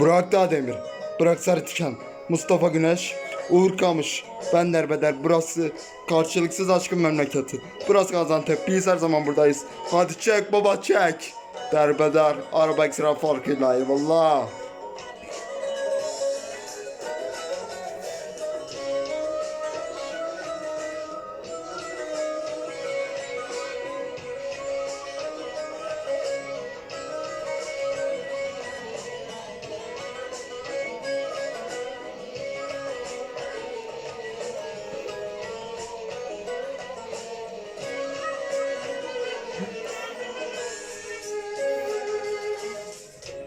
Burak Dağdemir, Burak Sarıtikan, Mustafa Güneş, Uğur Kamış, ben Derbeder, burası karşılıksız aşkın memleketi. Burası Gaziantep, biz her zaman buradayız. Hadi çek baba çek. Derbeder, araba ekstra farkıyla eyvallah.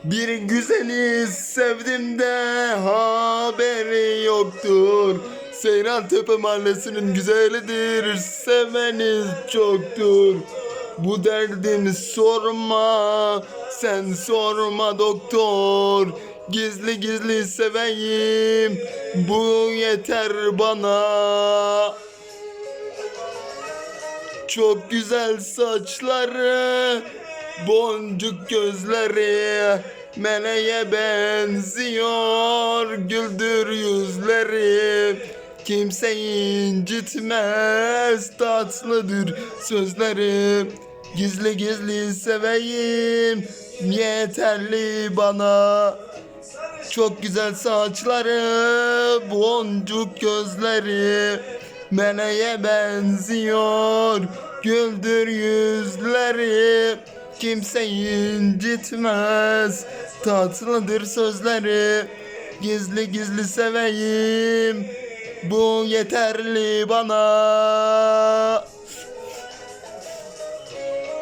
Bir güzeli sevdim de haberi yoktur. Seyran Tepe Mahallesi'nin güzelidir, seveniz çoktur. Bu derdini sorma, sen sorma doktor. Gizli gizli seveyim, bu yeter bana. Çok güzel saçları, boncuk gözleri, meleğe benziyor, güldür yüzleri. Kimse incitmez, tatlıdır sözleri. Gizli gizli seveyim, yeterli bana. Çok güzel saçları, boncuk gözleri Meleğe benziyor, güldür yüzleri Kimse incitmez, tatlıdır sözleri Gizli gizli seveyim, bu yeterli bana.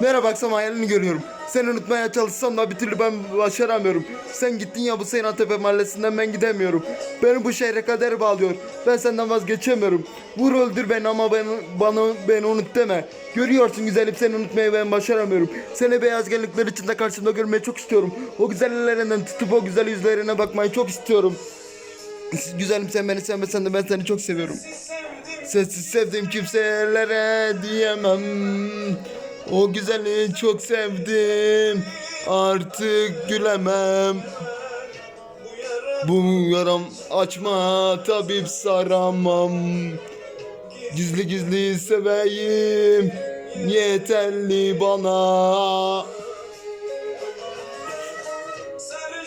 Merhaba akşam hayalini görüyorum. Seni unutmaya çalışsam da bir türlü ben başaramıyorum. Sen gittin ya bu Seyran Tepe mahallesinden ben gidemiyorum. Beni bu şehre kader bağlıyor. Ben senden vazgeçemiyorum. Vur öldür beni ama ben, bana beni unut deme. Görüyorsun güzelim seni unutmayı ben başaramıyorum. Seni beyaz gelinlikler içinde karşımda görmeyi çok istiyorum. O güzel ellerinden tutup o güzel yüzlerine bakmayı çok istiyorum. Güzelim sen beni sevmesen de ben seni çok seviyorum. Sessiz sevdiğim kimselere diyemem O güzeli çok sevdim. Artık gülemem. Bu yaram açma tabip saramam. Gizli gizli seveyim. Yeterli bana.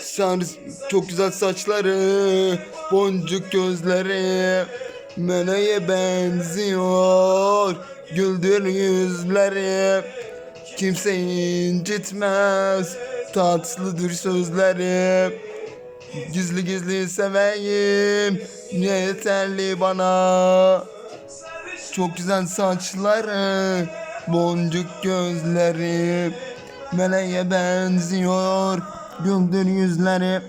Sen çok güzel saçları, boncuk gözleri Meleğe benziyor, güldür yüzleri. Kimse incitmez, tatlıdır sözleri. Gizli gizli seveyim, yeterli bana? Çok güzel saçları, boncuk gözleri. Meleğe benziyor, güldür yüzleri